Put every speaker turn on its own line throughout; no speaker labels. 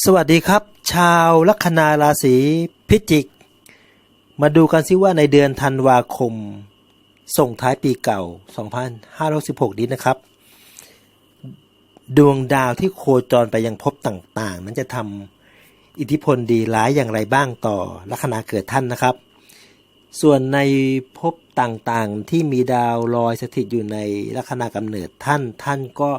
สวัสดีครับ ชาวลัคนาราศีพิจิก มาดูกันซิว่าในเดือนธันวาคม ส่งท้ายปีเก่า 2516นี้นะครับ ดวงดาวที่โคจรไปยังภพต่างๆ นั้นจะทำอิทธิพลดีร้ายอย่างไรบ้างต่อลัคนาเกิดท่านนะครับ ส่วนในภพต่างๆ ที่มีดาวลอยสถิตอยู่ในลัคนากำเนิดท่านท่านก็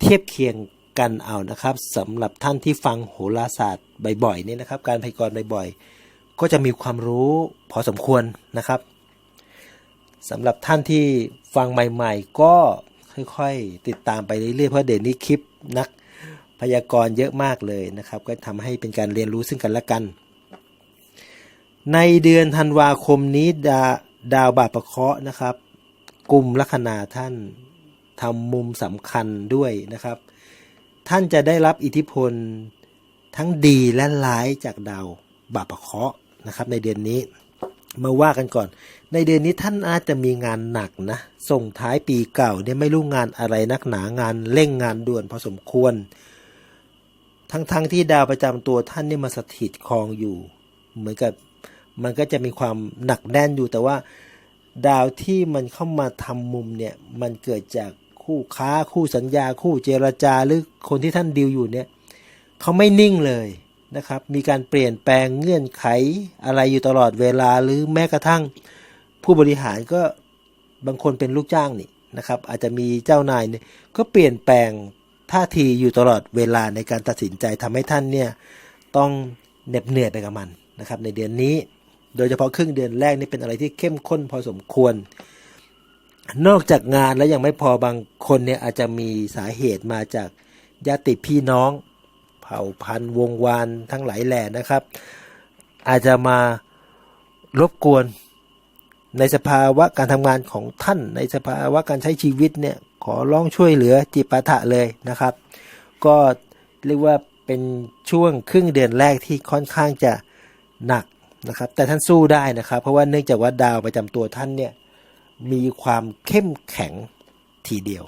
เทียบเคียง กันเอานะครับสำหรับท่านที่ฟังโหราศาสตร์บ่อยๆเนี่ยนะครับ การพยากรณ์บ่อยๆ ก็จะมีความรู้พอสมควรนะครับสำหรับท่านที่ฟังใหม่ ๆ ก็ค่อยๆ ติดตามไปเรื่อยๆเพราะเดี๋ยวนี้คลิปนักพยากรณ์เยอะมากเลยนะครับ ก็ทำให้เป็นการเรียนรู้ซึ่งกันและกัน ในเดือนธันวาคมนี้ดาดาวบาปประเคราะห์นะครับกลุ่มลัคนาท่านทำมุมสำคัญด้วยนะครับ ท่านจะได้รับอิทธิพลทั้งดีและร้ายจากดาวบาปปะเคาะนะครับ ในเดือนนี้มาว่ากันก่อน ในเดือนนี้ท่านอาจจะมีงานหนักนะ ส่งท้ายปีเก่าเนี่ยไม่รู้งานอะไรนักหนางานเร่งงานด่วนพอสมควร ทั้งๆทที่ดาวประจำตัวท่านเนี่ยมาสถิตครองอยู่ เหมือนกับมันก็จะมีความหนักแน่นอยู่แต่ว่า ดาวที่มันเข้ามาทำมุมเนี่ยมันเกิดจาก คู่ค้าคู่สัญญาคู่เจรจาหรือคนที่ท่านดีลอยู่เนี่ยเขาไม่นิ่งเลยนะครับ มีการเปลี่ยนแปลงเงื่อนไขอะไรอยู่ตลอดเวลาหรือแม้กระทั่งผู้บริหารก็บางคนเป็นลูกจ้างนี่นะครับ อาจจะมีเจ้านายเนี่ยก็เปลี่ยนแปลงท่าทีอยู่ตลอดเวลาในการตัดสินใจทำให้ท่านเนี่ยต้องเหน็บเหนื่อยไปกับมันนะครับ ในเดือนนี้ โดยเฉพาะครึ่งเดือนแรกนี่เป็นอะไรที่เข้มข้นพอสมควร นอกจากงานแล้วยังไม่พอบางคนเนี่ยอาจจะมีสาเหตุมาจากญาติพี่น้อง เผ่าพันธุ์วงวานทั้งหลายแหล่นะครับ อาจจะมารบกวนในสภาวะการทำงานของท่าน ในสภาวะการใช้ชีวิตเนี่ยขอร้องช่วยเหลือจิปาถะเลยนะครับ ก็เรียกว่าเป็นช่วงครึ่งเดือนแรกที่ค่อนข้างจะหนักนะครับ แต่ท่านสู้ได้นะครับ เพราะว่าเนื่องจากว่าดาวประจำตัวท่านเนี่ย มีความเข้มแข็งทีเดียว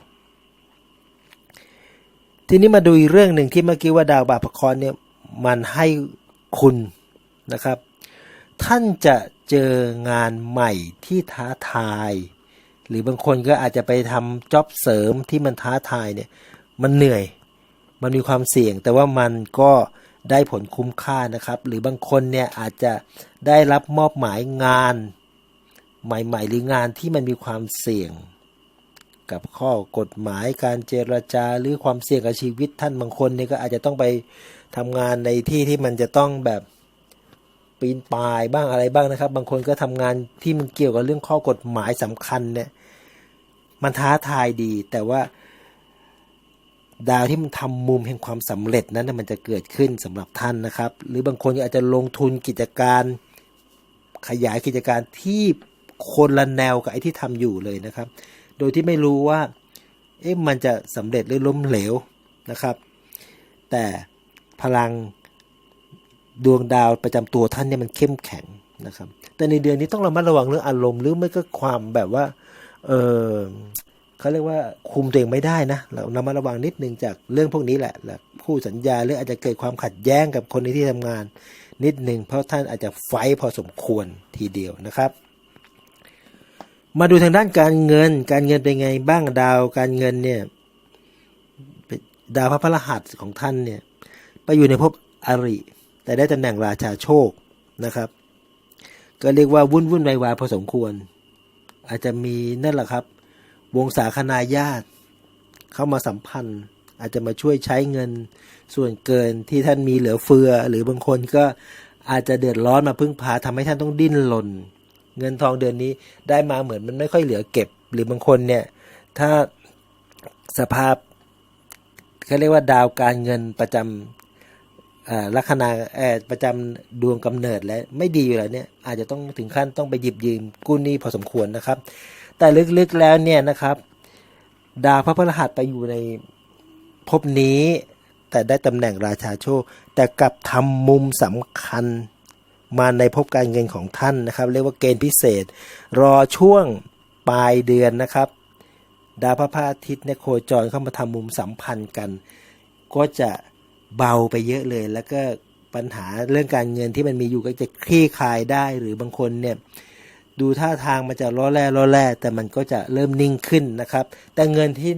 ทีนี้มาดูอีกเรื่องหนึ่งที่เมื่อกี้ว่าดาวบาปคอนเนี่ยมันให้คุณนะครับ ท่านจะเจองานใหม่ที่ท้าทาย หรือบางคนก็อาจจะไปทำจ็อบเสริมที่มันท้าทายเนี่ยมันเหนื่อย มันมีความเสี่ยง แต่ว่ามันก็ได้ผลคุ้มค่านะครับ หรือบางคนเนี่ยอาจจะได้รับมอบหมายงาน ใหม่ ๆ หรืองานที่มันมีความเสี่ยง กับข้อกฎหมายการเจรจาหรือความเสี่ยงกับชีวิตท่านบางคนเนี่ยก็อาจจะต้องไปทำงานในที่ที่มันจะต้องแบบปีนป่ายบ้างอะไรบ้างนะครับ บางคนก็ทำงานที่มันเกี่ยวกับเรื่องข้อกฎหมายสำคัญเนี่ยมันท้าทายดี แต่ว่า ดาวที่มันทำมุมแห่งความสำเร็จนั้นมันจะเกิดขึ้นสำหรับท่านนะครับ หรือบางคนก็อาจจะลงทุนกิจการขยายกิจการที่ คนละแนวกับไอ้ที่ทำอยู่เลยนะครับ โดยที่ไม่รู้ว่าเอ๊ะมันจะสำเร็จหรือล้มเหลวนะครับ แต่พลังดวงดาวประจำตัวท่านเนี่ยมันเข้มแข็งนะครับ แต่ในเดือนนี้ต้องระมัดระวังเรื่องอารมณ์หรือไม่ก็ความแบบว่าเออเขาเรียกว่าคุมตัวเองไม่ได้นะเราระมัดระวังนิดนึงจากเรื่องพวกนี้แหละแหละคู่สัญญาหรืออาจจะเกิดความขัดแย้งกับคนในที่ทำงานนิดนึงเพราะท่านอาจจะไฟพอสมควรทีเดียวนะครับ มาดูทางด้านการเงิน การเงินเป็นไงบ้างดาวการเงินเนี่ยดาวพระพฤหัสของท่านเนี่ยไปอยู่ในภพอริ แต่ได้ตำแหน่งราชาโชคนะครับ ก็เรียกว่าวุ่นวุ่นวายวายพอสมควร อาจจะมีนั่นแหละครับ วงศาคณาญาติเข้ามาสัมพันธ์ อาจจะมาช่วยใช้เงินส่วนเกินที่ท่านมีเหลือเฟือ หรือบางคนก็อาจจะเดือดร้อนมาพึ่งพาทำให้ท่านต้องดิ้นรน เงินทองเดือนนี้ได้มาเหมือนมันไม่ค่อยเหลือเก็บ หรือบางคนเนี่ย ถ้าสภาพเขาเรียกว่าดาวการเงินประจำลัคนาประจำดวงกำเนิดและไม่ดีอยู่แล้วเนี่ย อาจจะต้องถึงขั้นต้องไปหยิบยืมกู้หนี้พอสมควรนะครับ แต่ลึกๆแล้วเนี่ยนะครับ ดาวพระพฤหัสไปอยู่ในภพนี้แต่ได้ตำแหน่งราชาโชค แต่กลับทำมุมสำคัญ มาในภพการเงินของท่านนะครับ เรียกว่าเกณฑ์พิเศษ รอช่วงปลายเดือนนะครับ ดาวพระพาทิตย์เนี่ยโคจรเข้ามาทำมุมสัมพันธ์กัน ก็จะเบาไปเยอะเลย แล้วก็ปัญหาเรื่องการเงินที่มันมีอยู่ก็จะคลี่คลายได้หรือบางคนเนี่ยดูท่าทางมันจะล้อแร่ล้อแร่แต่มันก็จะเริ่มนิ่งขึ้นนะครับ แต่เงินที่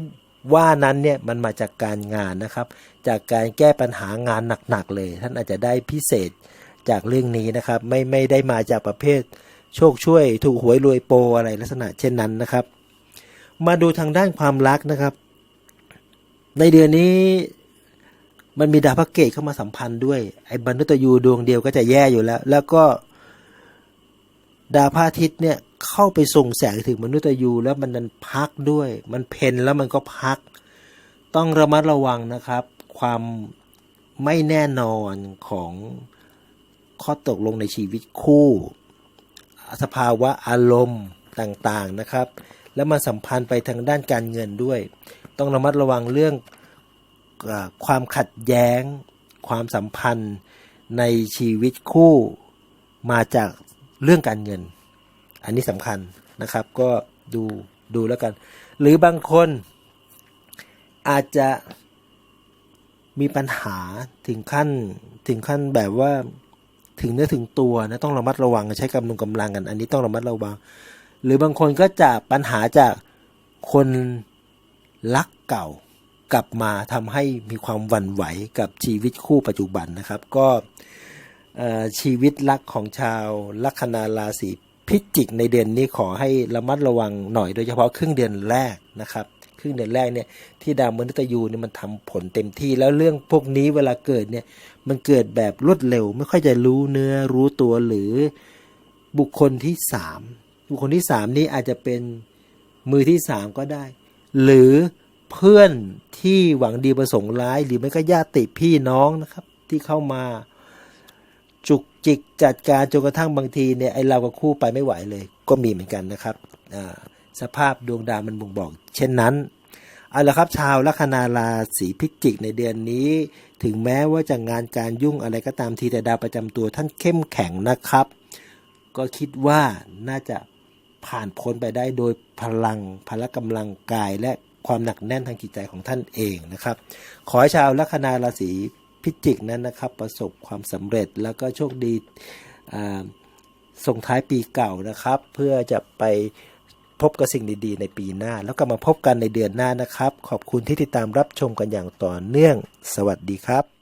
ว่านั้นเนี่ยมันมาจากการงานนะครับ จากการแก้ปัญหางานหนักๆเลย ท่านอาจจะได้พิเศษ จากเรื่องนี้นะครับ ไม่ไม่ได้มาจากประเภท โชคช่วยถูกหวยรวยโปรอะไรลักษณะเช่นนั้นนะครับ มาดูทางด้านความรักนะครับ ในเดือนนี้มันมีดาวพระเกตเข้ามาสัมพันธ์ด้วยไอ้บรรทุตยูดวงเดียวก็จะแย่อยู่แล้ว แล้วก็ดาวพระอาทิตย์เนี่ยเข้าไปส่งแสงถึงมนุษย์ยูแล้วมันนันพักด้วย มันเพนแล้วมันก็พัก ต้องระมัดระวังนะครับ ความไม่แน่นอนของ ข้อตกลงในชีวิตคู่ สภาวะอารมณ์ต่างๆนะครับ แล้วมันสัมพันธ์ไปทางด้านการเงินด้วย ต้องระมัดระวังเรื่องความขัดแย้ง ความสัมพันธ์ในชีวิตคู่มาจากเรื่องการเงิน อันนี้สำคัญนะครับ ก็ดูดูแล้วกัน หรือบางคนอาจจะมีปัญหาถึงขั้นถึงขั้นแบบว่า ถึงเนื้อถึงตัวนะต้องระมัดระวังใช้กำลังกำลังกัน อันนี้ต้องระมัดระวัง หรือบางคนก็จะปัญหาจากคนรักเก่ากลับมาทำให้มีความวันไหวกับชีวิตคู่ปัจจุบันนะครับ ก็ชีวิตรักของชาวลัคนาราศีพิจิกในเดือนนี้ขอให้ระมัดระวังหน่อยโดยเฉพาะครึ่งเดือนแรกนะครับ ครึ่งเดือนแรกเนี่ยที่ดาวมฤตยูเนี่ยมันทำผลเต็มที่แล้วเรื่องพวกนี้เวลาเกิดเนี่ยมันเกิดแบบรวดเร็ว ไม่ค่อยจะรู้เนื้อรู้ตัวหรือบุคคลที่สามบุคคลที่สามนี้อาจจะเป็นมือที่สามก็ได้ หรือเพื่อนที่หวังดีประสงค์ร้าย หรือไม่ก็ญาติพี่น้องนะครับ ที่เข้ามาจุกจิกจัดการจนกระทั่งบางทีเนี่ยไอเรากับคู่ไปไม่ไหวเลย ก็มีเหมือนกันนะครับอ่า สภาพดวงดาวมันบ่งบอก เช่นนั้นเอาละครับชาวลัคนาราศีพิจิกในเดือนนี้ ถึงแม้ว่าจะงานการยุ่งอะไรก็ตามทีแต่ดาวประจำตัวท่านเข้มแข็งนะครับ ก็คิดว่าน่าจะผ่านพ้นไปได้โดยพลังพละกำลังกายและความหนักแน่นทางจิตใจของท่านเองนะครับ ขอให้ชาวลัคนาราศีพิจิกนั้นนะครับ ประสบความสำเร็จแล้วก็โชคดีส่งท้ายปีเก่านะครับ เพื่อจะไป พบกับสิ่งดีๆในปีหน้า แล้วก็มาพบกันในเดือนหน้านะครับ ขอบคุณที่ติดตามรับชมกันอย่างต่อเนื่อง สวัสดีครับ